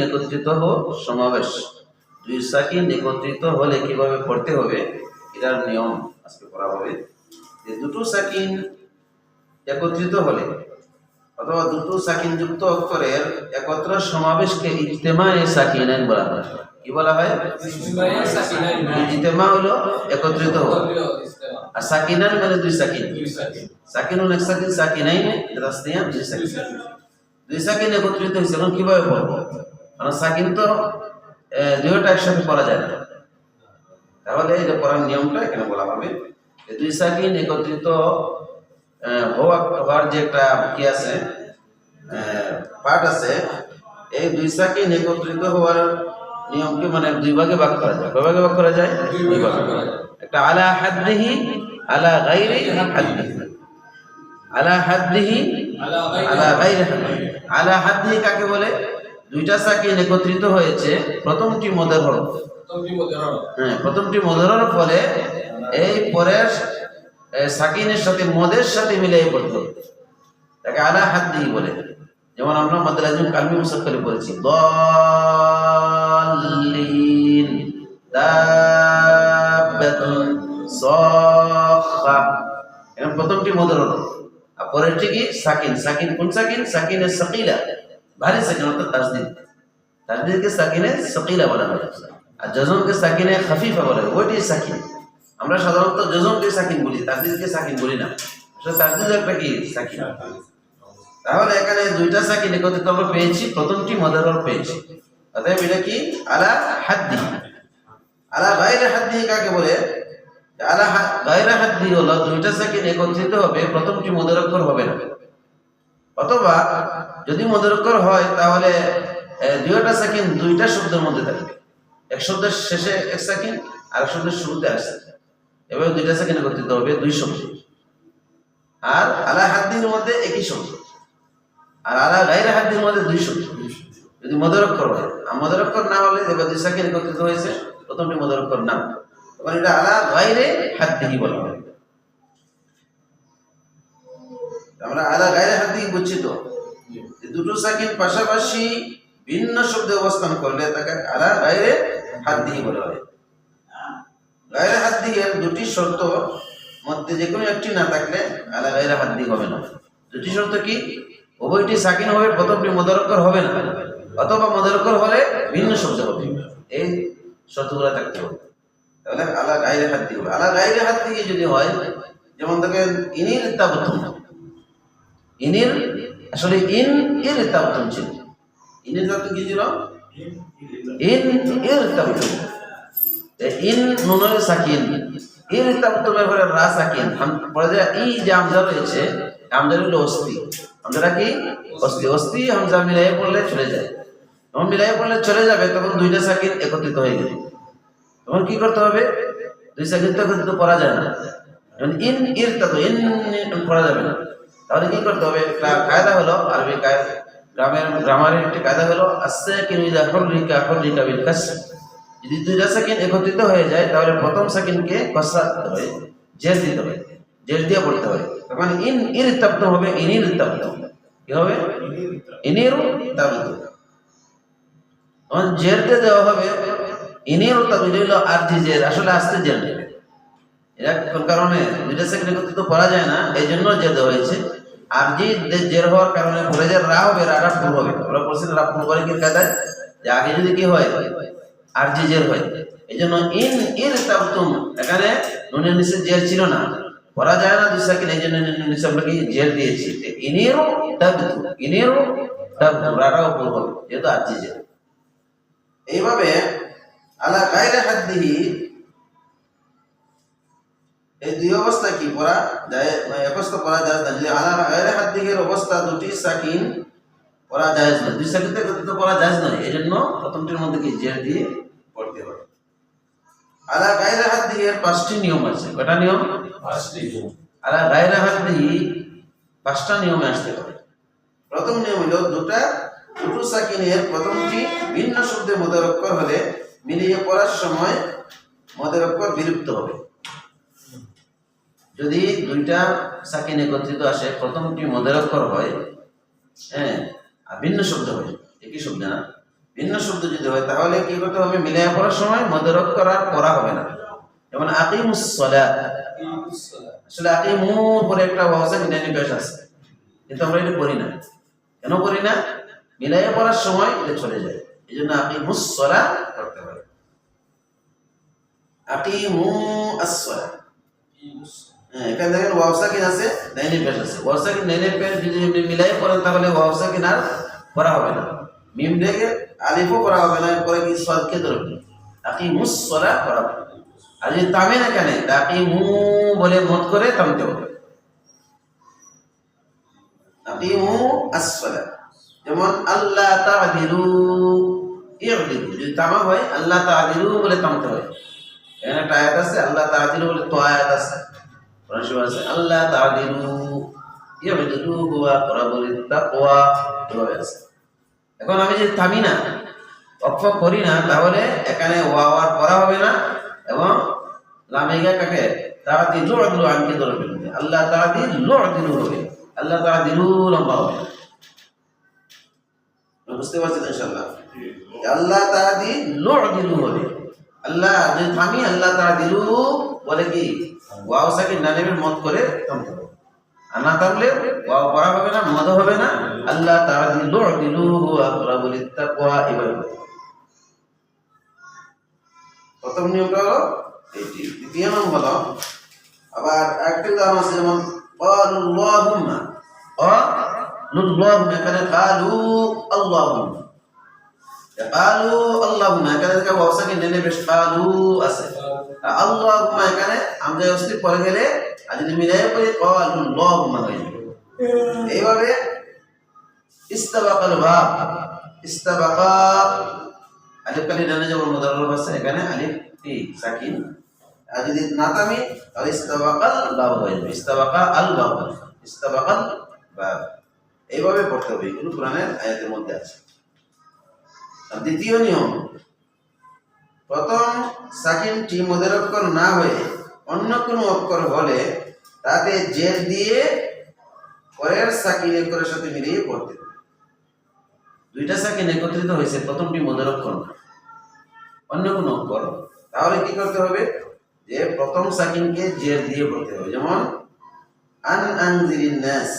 একত্রিত হোক সমাবেশ। দুই সাকিন একত্রিত হলে কীভাবে পড়তে হবে এটার নিয়ম দুটো সাকিন একত্রিত হলে অথবা দুটো সাকিন যুক্ত অক্ষরের একত্র সমাবেশকে ইজতেমায়ে সাকিনাইন বলা হয়। কি বলা হয়? ইজতেমা হলো একত্রিত হল আর সাকিনান মানে দুই সাকিন। সাকিনুন এক সাকিন সাকিনাইন রাস্তিয়া দুই সাকিন। দুই সাকিন। একত্রিত হয়েছে এখন কীভাবে পড়ব কারণ সাকিন তো দুইটা একসাথে পড়া যায় না। তাহলে এটা পড়ার নিয়মটা এখানে বলা হবে। দুই সাকিন একত্রিত হওয়া হওয়ার যে একটা কি আছে পাঠ আছে এই দুই সাকিন একত্রিত হওয়ার নিয়মকে মানে দুই ভাগে ভাগ করা যায়। কয় ভাগে ভাগ করা যায়? দুই ভাগে একটা আলা হাদ্দিহি আলা গাইরি হাদ্দিহি আলা হাদ্দিহি আলা গাইরি হাদ্দিহি আলা হাদ্দিহি কাকে বলে? দুইটা সাকিন একত্রিত হয়েছে প্রথমটি মদের হরফ। হরফ। হ্যাঁ প্রথমটি মদরের ফলে এই পরের সাকিনের সাথে মদের সাথে মিলিয়ে পড়তে হবে তাকে আলা হাত দিয়ে বলে। যেমন আমরা মাদ্রাজুল কালমি মুসাক্কালে বলেছি দাল্লিন দাব্বাতুন এখানে প্রথমটি হলো। আর পরেরটি কি? সাকিন। সাকিন কোন সাকিন? সাকিনের সাকিলা। ভারী সাকিন অর্থাৎ তাজদিদ তাজদিদকে সাকিনে সাকিলা বলা হয়। আর জজমকে সাকিনে খাফিফা বলা হয়। ওইটি সাকিন। আমরা সাধারণত জজমকে সাকিন বলি তাজদিদকে সাকিন বলি না। আসলে তাজদিদ একটা কি? সাকিন। তাহলে এখানে দুইটা সাকিন একত্রিত আমরা পেয়েছি, প্রথমটি মদার পেয়েছি। অতএব এটা কি? আলা হাদ্দি। আলা গায়রে হাদ্দি কাকে বলে? আলা গায়রে হাদ্দি হলো দুইটা সাকিন একত্রিত হবে প্রথমটি মদারক্ষর হবে না? অথবা যদি মদারক্ষর হয়, তাহলে দুইটা সাকিন দুইটা শব্দের মধ্যে থাকবে এক শব্দের শেষে এক সাকিন আর এক শব্দের শুরুতে সাকিন এভাবে দুইটা সাকিন একত্রিত হবে, দুই শব্দ। আর আলা হাদ্দির মধ্যে একই শব্দ। আর আলা গাইরে হাদ্দির মধ্যে দুই শব্দ। যদি মদরক্ষর হয়, আর মদরক্ষর না হলে দুই সাকিন একত্রিত হয়েছে। প্রথমটি মদরক্ষর নাম তখন এটা আলা গাইরে হাদ্দিহি বলা হয়। আমরা আলা গাইরে হাদ্দিহি বুঝছি তো? দুটো সাকিন পাশাপাশি ভিন্ন শব্দে অবস্থান করলে তাকে আলা গাইরে হাদ্দিহি বলা হয়। গায়ের হাত দিয়ে দুটি শর্ত মধ্যে যে কোনো একটি না থাকলে আলা গায়ের হাত দিয়ে হবে না। দুটি শর্ত কি? উভয়টি সাকিন হবে, প্রথমটি মদরকর হবে না। অথবা মদরকর হলে ভিন্ন শব্দ হবে। এই শর্তগুলো থাকতে হবে। তাহলে আলা গায়ের হাত দিয়ে আলা গায়ের হাত দিয়ে যদি হয়, যেমন দেখেন ইনির তাবতম। ইনির আসলে ইন এর তাবতম ছিল। ইনের তাবতম কি ছিল? ইন এর তাবতম। ইন নুনের সাকিন। এর তাবতমের পরে রা সাকিন। পরে যে ই যে হামজা রয়েছে, হামজা হলো অস্থি। হামজাটা কি? অস্থি। অস্থি, হামজা মিলাইয়ে পড়লে চলে যায়। যখন মিলাইয়ে পড়লে চলে যাবে তখন দুইটা সাকিন একত্রিত হয়ে যাবে। তখন কি করতে হবে? দুই সাকিন তো একত্রিত করা যায় না। ইন ইর তাতো ইন করা যাবে না। তাহলে কি করতে হবে? কায়দা হলো আরবি কায়দা গ্রামের গ্রামারের একটি কায়দা হলো আস্তে কিনু হররিকা বিল কাসর। যদি দুইটা সেকেন্ড একত্রিত হয়ে যায় তাহলে প্রথম সেকেন্ডকে কসরা দিতে হবে জের দিতে হবে জের দিয়ে পড়তে হবে। তখন ইন ইর তাপ্ত হবে ইনির তাপ্ত। কি হবে? ইনির তাপ্ত। তখন জেরতে দেওয়া হবে। এটা আর জি জের আসলে আসতে জের এরা কোন কারণে? দুইটা সেকেন্ড একত্রিত করা যায় না এই জন্য জের দেওয়া হয়েছে। আর জি দে- জের হওয়ার কারণে পরে যে রা হবে রাটা ফুল হবে। ওরা বলছেন রা ফুল করে কি কায়দায়? যে আগে যদি কি হয় আর জি জের হয়। এই জন্য ইন ইন তাবতুম, এখানে নুনের নিচে জের ছিল না। পড়া যায় না দুই সেকেন্ড এই জন্য নিচে আমরা কি জের দিয়েছি। ইনিরও তাবতু ইনিরও তাবতু রাটাও ফুল হবে, যেহেতু আর জি জের এইভাবে আলা গায়রে হাদ্দিহি এই দুই অবস্থা কি? করা যায় একস্ত পড়া যায় না। যদি আলা গায়রে হাদ্দিহির অবস্থা দুটি সাকিন পড়া যায় না। দুই সাকিন থেকে তো পড়া যায় না। এই জন্য প্রথমটির মধ্যে কি? জের দিয়ে পড়তে হবে। আলা গায়রে হাদ্দিহির পাঁচটি নিয়ম আছে। কয়টা নিয়ম? পাঁচটি। নিয়ম। আলা গায়রে হাদ্দিহি পাঁচটা নিয়মে আসতে হবে প্রথম নিয়ম হলো দুটা সাকিনের প্রথমটি ভিন্ন শব্দে মদরক্ষর হলে সময় বিলুপ্ত হবে। যদি দুইটা সাকিন একত্রিত আসে, প্রথমটি হয় হ্যাঁ আর ভিন্ন শব্দ হয়, একই শব্দ না। ভিন্ন শব্দ যদি হয়, তাহলে কি করতে হবে? মিলিয়ে পড়ার সময় মদের অক্ষর আর পড়া হবে না। যেমন আকিমুস সালাত। আসলে আকিমু পরে একটা ওয়াসা বিনানি আছে। কিন্তু আমরা এটা করি না। কেন করি না? মিলাইয়া পড়ার সময় এটা চলে যায়। এই জন্য আপনি সালাত করতে নাইনের পেশ যদি আপনি মিলাই তাহলে মিম আলিফও পড়া হবে না পরে কি মুসলা পড়া হবে। আর যদি না কেন মু বলে করে থামতে হবে। তাকি মু যেমন আল্লাহ তাদিলু ইউদিলু যদি তামা হয় আল্লাহ তাদিলু বলে থামতে হয়। এখানে একটা আয়াত আছে আল্লাহ তাদিলু বলে তো আয়াত আছে। আছে আল্লাহ তাদিলু ইয়াবদিলু হুয়া আকরাবু লিত্তাকওয়া এভাবে আছে। এখন আমি যদি থামি না অক্ষ করি না, তাহলে এখানে ওয়াওয়ার পড়া হবে না এবং লামেগা কাকে তাড়াতি লুআদিলু আনকে ধরে ফেলবে। আল্লাহ তাড়াতি লুআদিলু হবে আল্লাহ তাড়াতিলু লম্বা হবে বুঝতে পারছেন ইনশাআল্লাহ? আল্লাহ তাড়াতি লুআদিলু হবে আল্লাহ, যদি থামি, আল্লাহ তাড়াতিলু বলে কি? ওয়াও সাকিন নানেবের মত করে আর না থাকলে ওয়াও পড়া হবে না, মদ হবে না। আল্লাহ তাআদিলু দিলু আকরাবু লিত্তাকওয়া এভাবে বলতে হবে। প্রথম নিয়মটা হলো এইটি দ্বিতীয় নিয়ম হলো, আবার একটি উদাহরণ আছে যেমন আল্লাহুম্মা আল্লাহুম্মা এখানে কালু আল্লাহুম্মা কালু আল্লাহুম্মা এখানে থেকে ওয়াও সাকিন নেনে বেশ কালু আছে আল্লাহুম্মা এখানে আমরা অস্তি পরে গেলে আর যদি মিলাই পড়ি আল্লাহুম্মা হয়ে যাবে এইভাবে ইস্তাবাকাল ভাব ইস্তাবাকা আলিফ কালি ডানে যেমন মুদাররব আছে এখানে আলিফ কি সাকিন আর যদি নাতামি তাহলে ইস্তাবাকাল বাব হয়ে যাবে ইস্তাবাকা আল বাব ইস্তাবাকাল বাব এইভাবে পড়তে হবে এগুলো কোরআনের আয়াতের মধ্যে আছে। দ্বিতীয় নিয়ম, প্রথম সাকিনটি মদের অক্ষর না হয়ে অন্য কোনো অক্ষর হলে তাতে জের দিয়ে পরের সাকিন একরের সাথে মিলিয়ে পড়তে দুইটা সাকিন একত্রিত হয়েছে, প্রথমটি মদের অক্ষর না, অন্য কোনো অক্ষর। তাহলে কি করতে হবে? যে প্রথম সাকিনকে জের দিয়ে পড়তে হবে, যেমন, আন আনজিরিন নাস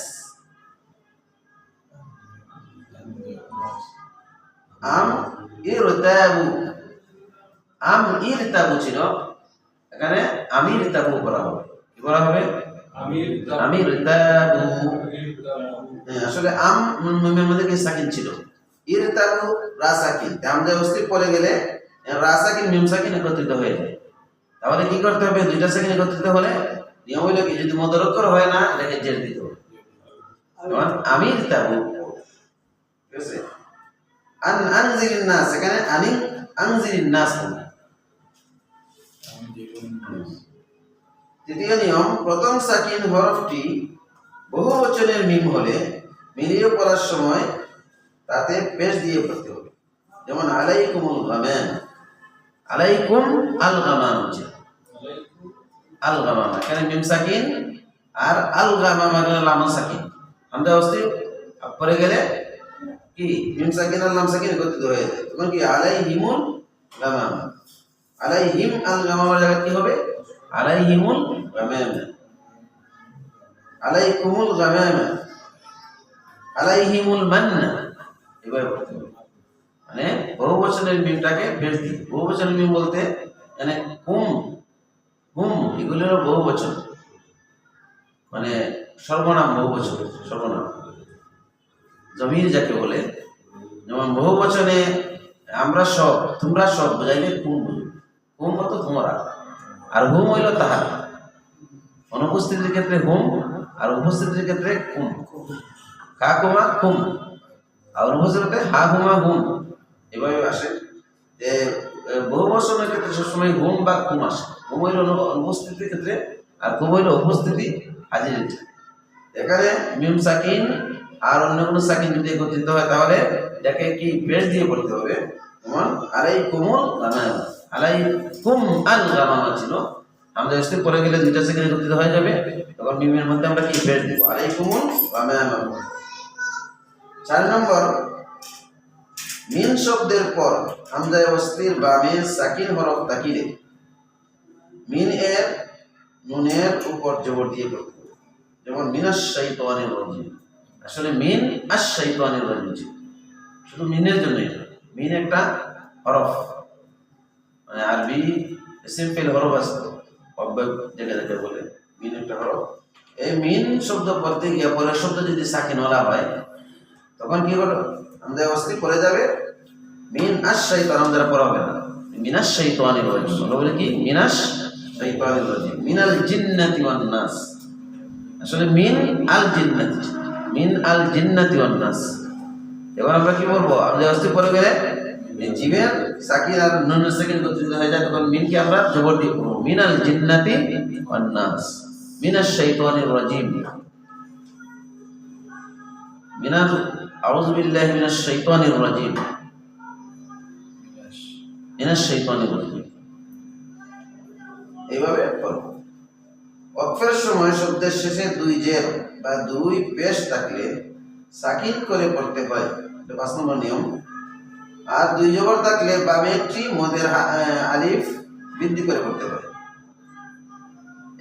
আম ইরতাবু। আম ইরতাবু ছিল। এখানে আমি ইরতাবু করা হবে। কি করা হবে? আমি ইরতাবু। হ্যাঁ, আসলে আম মিমের মধ্যে কি সাকিন ছিল। ইরতাবু রা সাকিন তা আমরা অস্তিত্ব পরে গেলে রা সাকিন মিম সাকিন একত্রিত হয়ে যায়। তাহলে কি করতে হবে? দুইটা সাকিন একত্রিত হলে নিয়ম হইল কি যদি মদরক্ষর হয় না এটাকে জের দিতে হবে। যেমন আমি ইরতাবু। ঠিক আছে? আন আনজিরিন নাস এখানে আনি আনজিরিন নাস। তৃতীয় নিয়ম প্রথম সাকিন হরফটি বহু বচনের মিম হলে মিলিয়ে পড়ার সময় তাতে পেশ দিয়ে পড়তে হবে। যেমন আলাইকুমুল গামাম আলাইকুম আল হচ্ছে। আল গামাম এখানে মিম সাকিন আর আল গামাম এখানে লাম সাকিন। আমরা অস্তি পরে গেলে কি? মিম সাকিন আর লাম সাকিন একত্রিত হয়ে যায়। তখন কি? আলাইহিমুল গামাম। আলাইহিম আল গামামের জায়গায় কি হবে? আলাইহিমুল গামাম। আলাইকুমুল গামাম। আলাইহিমুল মান্না। এভাবে পড়তে হবে মানে বহু বচনের মিমটাকে বেশ দিই বহু বচনের মিম বলতে মানে হুম হুম বহু বচন। মানে সর্বনাম, বহু বচন, সর্বনাম। জমির যাকে বলে, যেমন বহু বচনে আমরা সব, তোমরা সব বোঝাইলে বুঝো হুম মতো তোমরা, আর হুম হইল তাহার। অনুপস্থিতির ক্ষেত্রে হুম, আর উপস্থিতির ক্ষেত্রে হুম কা কুমা খুম আর অনুপস্থিতিতে হা হুমা হুম। এভাবে আসে। যে বহু বচনের ক্ষেত্রে সবসময় হুম বা খুম আসে। হুম হইল অনু- অনুপস্থিতির ক্ষেত্রে, আর খুম হইল উপস্থিতি হাজির। এখানে মিম সাকিন আর অন্য কোনো সাকিন যদি একত্রিত হয়, তাহলে এটাকে কি বেশ দিয়ে পড়তে হবে। আলাই কুমুল গামাম আলাই কুম আল গামামা ছিল। হামজা ওয়াসলি পরে গেলে দুইটা সেকেন্ড একত্রিত হয়ে যাবে। তখন মিমের মধ্যে আমরা কি ফের দিব? আলাইকুমুল ওয়া চার নম্বর, মিন শব্দের পর হামজায় অস্থির বামে সাকিন হরফ তাকিলে। মিন এর নুনের উপর জবর দিয়ে হবে। যেমন মিনাস শাইতানির রাজিম। আসলে মিন আর শাইতানির রাজিম ছিল। শুধু মিনের জন্য এটা মিন একটা হরফ। মানে আরবি সিম্পল হরফ আছে তো, অব্যয় জায়গা জায়গায় বলে, মিন একটা হরফ। এই মিন শব্দ পড়তে গিয়ে পরের শব্দ যদি সাকিন ওলা হয়, তখন কি হলো? আমাদের অস্থি পড়ে যাবে। মিন আর শাইতান আমাদের পড়া হবে না। মিনাস রাজিম আমরা বলি কি? মিনাস শাইতানির রাজিম মিনাল জিন্নাতি ওয়ান নাস। আসলে মিন আল জিন্নাতি। মিন আল জিন্নাতি ওয়ান নাস। এবার আমরা কি বলব? আমাদের অস্থি পড়ে গেলে জীবের সাকিন আর নুন একত্রিত হয়ে যায়, তখন মিনকে আমরা জবর দিয়ে পড়ব। মিনাল জিন্নাতি ওয়ান নাস। মিনাস শাইতানির রাজিম। মিনাল আউযু বিল্লাহি মিনাশ শাইতানির রাজিম। মিনাশ রাজিম। এইভাবে পড়ো অক্ষরের সময় শব্দের শেষে দুই জের বা দুই পেশ থাকলে সাকিন করে পড়তে হয়। এটা পাঁচ নম্বর নিয়ম। আর দুই জবর থাকলে বামে একটি মদের আলিফ বৃদ্ধি করে পড়তে হয়।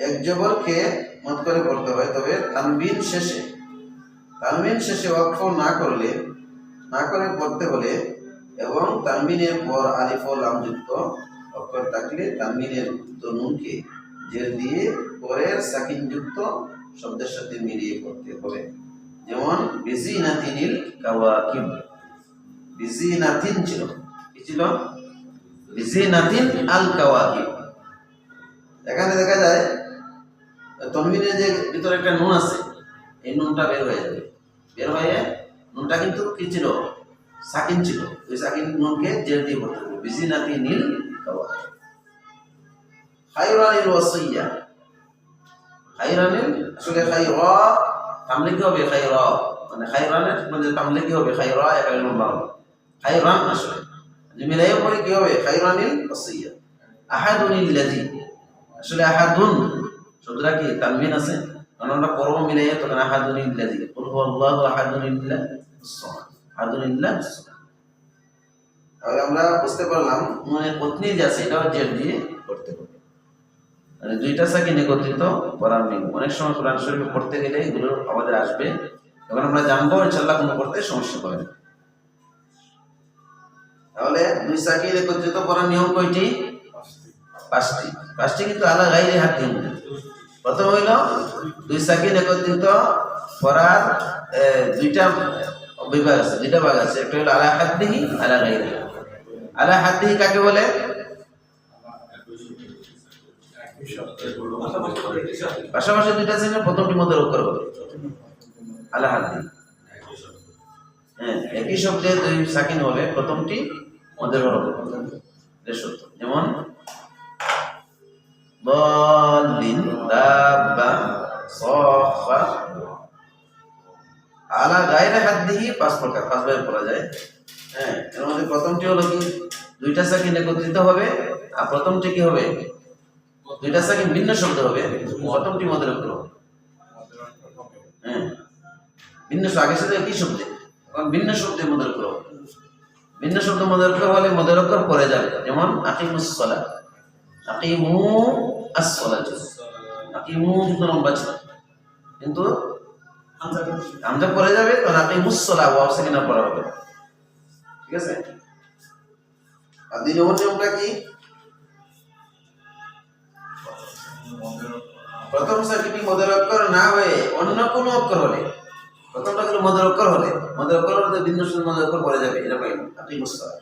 এক জবরকে মত করে পড়তে হয়, তবে তানবিন শেষে তানবিন শেষে অক্ষ না করলে, না করে পড়তে হলে এবং তানবিনের পর আলিফ ও লাম যুক্ত অক্ষর থাকলে তানবিনের নুনকে জের দিয়ে পরের সাকিন যুক্ত শব্দের সাথে মিলিয়ে করতে হবে। যেমন বিজি নাতিনিল কাওয়াকিব। বিজি নাতিন ছিল। কি ছিল? বিজি নাতিন আল কাওয়াকিব। এখানে দেখা যায় তনবিনের যে ভিতরে একটা নুন আছে, এই নুনটা বের হয়ে যাবে। বের হয়ে নুনটা কিন্তু কি ছিল? সাকিন ছিল। ওই সাকিন নুনকে জের দিয়ে পড়তে হবে। বিজি নাতি নীল কাওয়াকিব। খাইরানিল ওয়াসিয়া। খাইরানিল আসলে খাইরা তামলে কি হবে খাইরা মানে খাইরানের মানে তামলে কি হবে খাইরা একাই লম্বা হবে। খাইরান আসলে মিলাইয়ে পরে কি হবে? খাইরানিল ওয়াসিয়া। আহাদুনিল লাযী আসলে আহাদুন শব্দটা কি? তানবিন আছে? কারণ আমরা পর্ব মিলাইয়ে তখন আহাদুনিল লাযী কুল হুয়াল্লাহু আহাদুনিল্লাহ সামাদ আহাদুনিল্লাহ তাহলে আমরা বুঝতে পারলাম। মানে পত্নী যে আছে দিয়ে হবে মানে দুইটা সাকিন করার নেই অনেক সময় কোরআন শরীফ পড়তে গেলে এগুলো আমাদের আসবে। তখন আমরা জানব ইনশাল্লাহ কোনো করতে সমস্যা হবে। তাহলে দুই সাকিন একত্রিত করার নিয়ম কয়টি? পাঁচটি। পাঁচটি কিন্তু আলাদা গাইলে হাত দিন প্রথম হইল, দুই সাকিন একত্রিত করার দুইটা বিভাগ আছে, দুইটা ভাগ আছে। একটা হলো আলা হাত দিহি আলা আলা হাত দিহি কাকে বলে? পাশাপাশি দুইটা শ্রেণীর প্রথমটি মধ্যে রোগ করে বলে আলা হাত দিহি হ্যাঁ একই শব্দে দুই সাকিন হলে প্রথমটি মধ্যের হরফ এটা সত্য যেমন ضالين دابة صاخة আলা গায়রে হাত দিয়ে পাঁচ প্রকার পাঁচ ভাবে পড়া যায় হ্যাঁ এর মধ্যে প্রথমটি হলো কি দুইটা সাকিন একত্রিত হবে আর প্রথমটি কি হবে দুইটা সাকিন ভিন্ন শব্দ হবে? মধ্যে অক্ষর হবে। হ্যাঁ। ভিন্ন আগের সাথে একই শব্দে। ভিন্ন শব্দে অক্ষর হবে। ভিন্ন শব্দ মধ্যে অক্ষর হলে মধ্যে অক্ষর পড়ে যাবে। যেমন, আকিমুস সালাহ আকিমু আস-সালাত। আকিমু কিন্তু লম্বা ছিল। কিন্তু হামজা পড়ে যাবে তখন আকিমুস সালাহ ওয়াও সেকেন্ড পড়া হবে। ঠিক আছে? আর দুই নিয়মটা কি? প্রথম সার্কিটটি মদের অক্ষর না হয়ে অন্য কোনো অক্ষর হলে, প্রথমটা হলো মদের অক্ষর হলে, মদের অক্ষর হলে ভিন্ন শুধু মদের অক্ষর পড়ে যাবে পাই আকিমুস সালাহ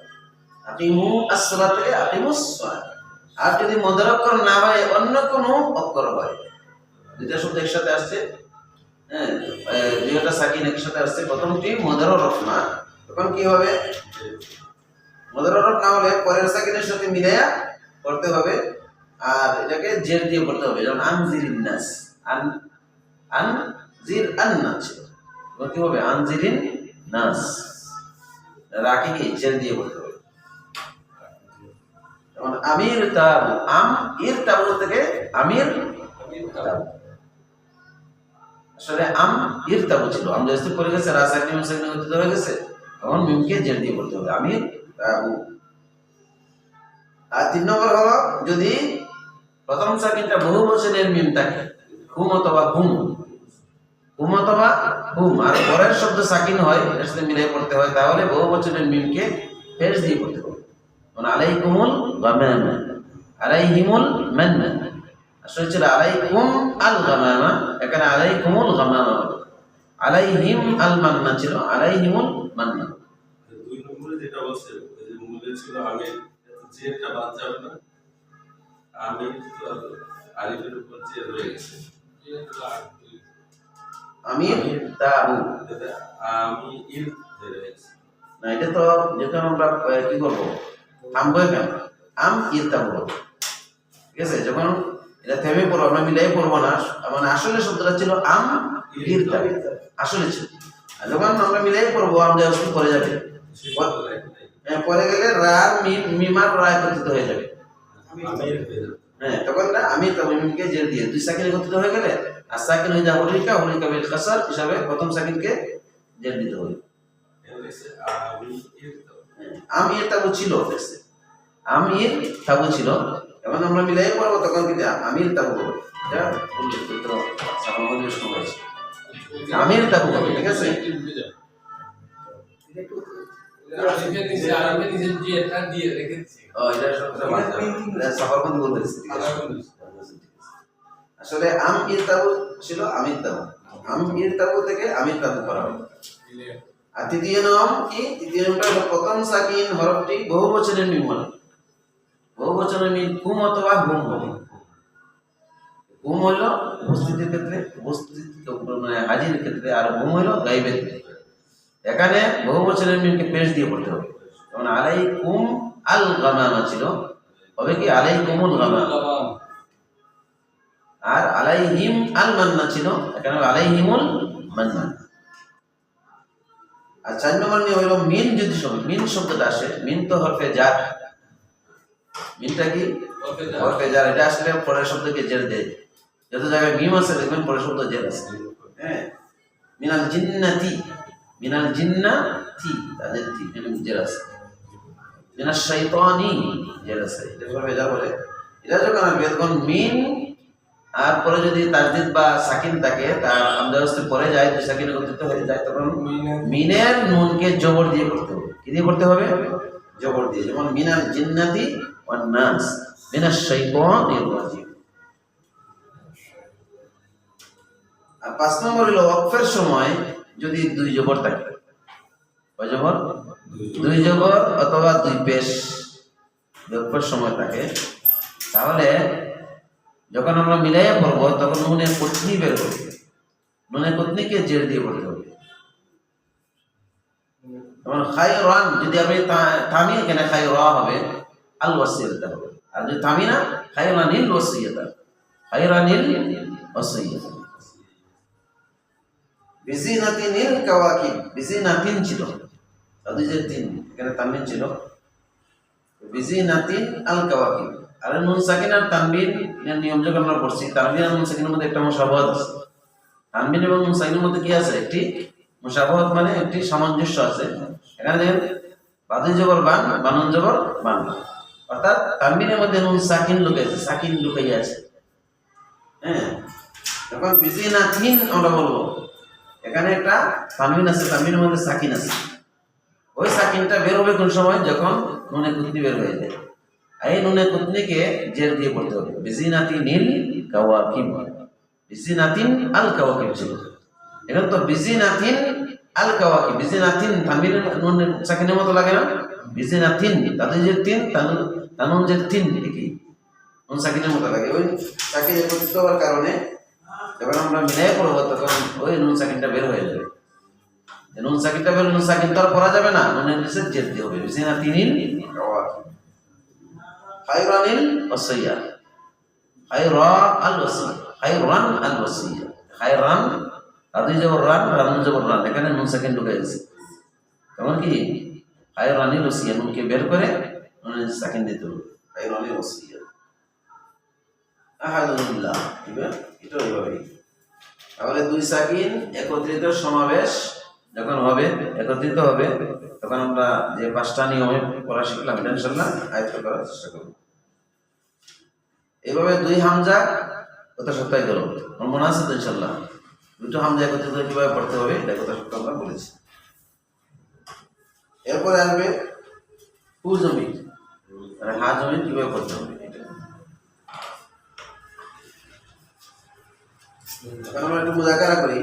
আকিমু আস-সালাত থেকে আকিমুস সালাহ আর যদি মদের অক্ষর না হয় অন্য কোনো অক্ষর হয়, দুইটা শব্দ একসাথে আসছে হ্যাঁ দুইটা সাকিন একসাথে আসছে, প্রথমটি মদের রফ তখন কি হবে? মদের রফ হলে পরের সাকিনের সাথে মিলাইয়া করতে হবে আর এটাকে জের দিয়ে করতে হবে, যেমন আনজিরিন নাস, আন আন জির আন নাস কি হবে? আনজিরিন নাস। রাখি কি জের দিয়ে করতে হবে। যেমন আমির তাবু আম, ইর তাবু থেকে আমির আসলে আম, ইর তাবু ছিল। আম যেহেতু পড়ে গেছে রাসায়নিক মিমসাকিন হতে ধরে গেছে, তখন মিমকে জের দিয়ে বলতে হবে। আমির তাবু আর তিন নম্বর হলো, যদি প্রথম সাকিনটা বহু বছরের মিম থাকে হুম অথবা হুম হুম অথবা হুম আর পরের শব্দ সাকিন হয় এর সাথে মিলে পড়তে হয়। তাহলে বহু বছরের মিমকে ফেরস দিয়ে পড়তে হবে। মানে আলাইকুমুল গামামা আলাইহিমুল মান্না আসলে ছিল আলাইকুম আল গামামা। এখানে আলাইকুমুল গামামা। আলাইহিম আল মান্না ছিল, আলাইহিমুল মান্না দুই নম্বরে যেটা বলছে যে মূলে ছিল আমি জেরটা বাদ যাবে না। আমি আলিফের উপর জের রয়ে গেছে। তাবু আমি। ইল জের না এটা তো যখন আমরা কি করব থামবো কেন আম ইর তাবু ঠিক আছে? যখন এটা থেমে পড়ব আমরা মিলাই পড়ব না। মানে আসলে শব্দটা ছিল আম আসলে ছিল। যখন আমরা মিলাই পড়ব আমরা অস্তি পরে যাবে। নাই। হ্যাঁ, পরে গেলে রা মিমার রা একত্রিত হয়ে যাবে। ইল হয়ে, তখন আমি প্রথম সাকিনকে জের দিতে এর তাবু ছিল আমি এর তাবু ছিল, এখন আমরা মিলাই পড়ব তখন কিন্তু আমির তাবু করতে সামান্য আমির তাবু হবে ঠিক আছে? আসলে আম ইর তাবু ছিল আমির তাবু আম ইর তাবু থেকে আমির তাবু করা হবে আর তৃতীয় নাম কি? তৃতীয় নামটা হলো প্রথম সাকিন হরফটি বহু বছরের হলো বহু বছরের মিম কুম অথবা গুম হবে গুম হলো উপস্থিতির ক্ষেত্রে উপস্থিত মানে হাজির ক্ষেত্রে আর গুম হলো গাইবের ক্ষেত্রে। এখানে বহু বছরের মিমকে পেশ দিয়ে পড়তে হবে। যেমন আলাই কুম আল গামামা ছিল। হবে কি? আলাই কুমুল গামামা। আর আলাইহিম আল মান্না ছিল। এখানে হবে আলাইহিমুল মান্না। আর চার নম্বর নিয়ে হইল মিন যদি শব্দ মিন শব্দটা আসে মিন তো হরফে যার মিনটা কি? হরফে যার এটা আসলে পরের শব্দকে জের দেয়। যত জায়গায় মিম আছে দেখবেন পরের শব্দ জের আছে। হ্যাঁ। মিনাল জিন্নাতি। মিনাল জিন্নাতি তাদের তি এখানে জের আছে। মিনাল শৈতানি আছে। এটা হরফে যার বলে। এটা যখন আসবে তখন মিন আর পরে যদি তাজদিদ বা সাকিন থাকে তার আমদাবস্তি পরে যায় দুই সাকিন একত্রিত হয়ে যায় তখন মিনের নুনকে জবর দিয়ে করতে হবে। কি দিয়ে করতে হবে? জবর দিয়ে। যেমন মিনাল জিন্নাতি ওয়ান নাস। মিনাশ শাইতানির রাজিম। আর পাঁচ নম্বর হলো ওয়াকফের সময় যদি দুই জবর থাকে, কয় জবর? দুই জবর অথবা দুই পেশ ওয়াকফের সময় থাকে, তাহলে যখন আমরা মিলাইয়া পড়ব, তখন নুনের পত্নী বের করবে নুনের পত্নীকে জের দিয়ে পড়তে হবে। যেমন খাই রান যদি আপনি থামি এখানে খাই রা হবে আল ওয়াসিয়াতা হবে। আর যদি থামি না খাই রানিল ওয়াসিয়াতা খাই রানিল ওয়াসিয়াতা বিজিনাতিনিল কাওয়াকিব বিজিনাতিন ছিল। তাদের তিন, এখানে তানবিন ছিল। বিজিনাতিন আল কাওয়াকিব আর নুন সাকিন আর তানবিন, এর নিয়ম যখন আমরা পড়ছি। তানবিন আর নুন সাকিনের মধ্যে একটা মুসাবাহাত আছে। তানবিন এবং নুন সাকিনের মধ্যে কি আছে? একটি মুসাবাহাত মানে একটি সামঞ্জস্য আছে। এখানে বাদুই জবর বান, বানুন জবর বান। অর্থাৎ তানবিনের মধ্যে নুন সাকিন লুকাইছে, সাকিন লুকাইয়া আছে। হ্যাঁ? যখন বিজিনাতিন আমরা বলব। এখানে একটা তানবিন আছে তানবিনের মধ্যে সাকিন আছে। ওই সাকিনটা বের হবে কোন সময়? যখন নুনে কুতনি বের হয়ে যায়। আর এই নুনে কুতনিকে জের দিয়ে পড়তে হবে। বিজিনাতি নীল কাওয়াকিব বিজিনাতিন আল কাওয়াকিব ছিল। এখন তো বিজিনাতিন আল কাওয়াকিব বিজিনাতিন তামিল নুন সাকিনের মতো লাগে না? বিজিনাতিন তাদের যে তিন তানুন যে তিন একই। নুন সাকিনের মতো লাগে। ওই সাকিন একত্রিত হওয়ার কারণে যখন আমরা মিলাই পড়ব তখন ওই নুন সাকিনটা বের হয়ে যাবে। নুন সাকিনটা বের নুন সাকিন তো আর পড়া যাবে না, নুনের নিচে জের দিয়ে হবে। বিজিনাতিনিল কাওয়াকিব খায়রানিল ওয়াসিয়া খায়রা আল ওয়াসিয়া খায়রান আল ওয়াসিয়া খায়রান তাদের জবর রান রান জবর রান, এখানে নুন সেকেন্ড ঢুকে গেছে। কেমন কি? খায়রানিল ওয়াসিয়া, নুনকে বের করে নুনের সেকেন্ড দিতে হবে। খাইরুল ওসিয়া আহাদুল্লাহ এটা ওইভাবেই। তাহলে দুই সাকিন, একত্রিত সমাবেশ যখন হবে, একত্রিত হবে, তখন আমরা যে পাঁচটা নিয়মে পড়া শিখলাম, এটা ইনশাল্লাহ আয়ত্ত করার চেষ্টা করব। এইভাবে দুই হামজা কত সপ্তাহে গেল। আমার মনে আছে তো ইনশাল্লাহ দুটো হামজা একত্রিত কীভাবে পড়তে হবে, এটা কত সপ্তাহ আমরা বলেছি। এরপরে আসবে হু জমি হা জমি কীভাবে পড়তে হবে? এখন আমরা একটু মোজাকারা করি।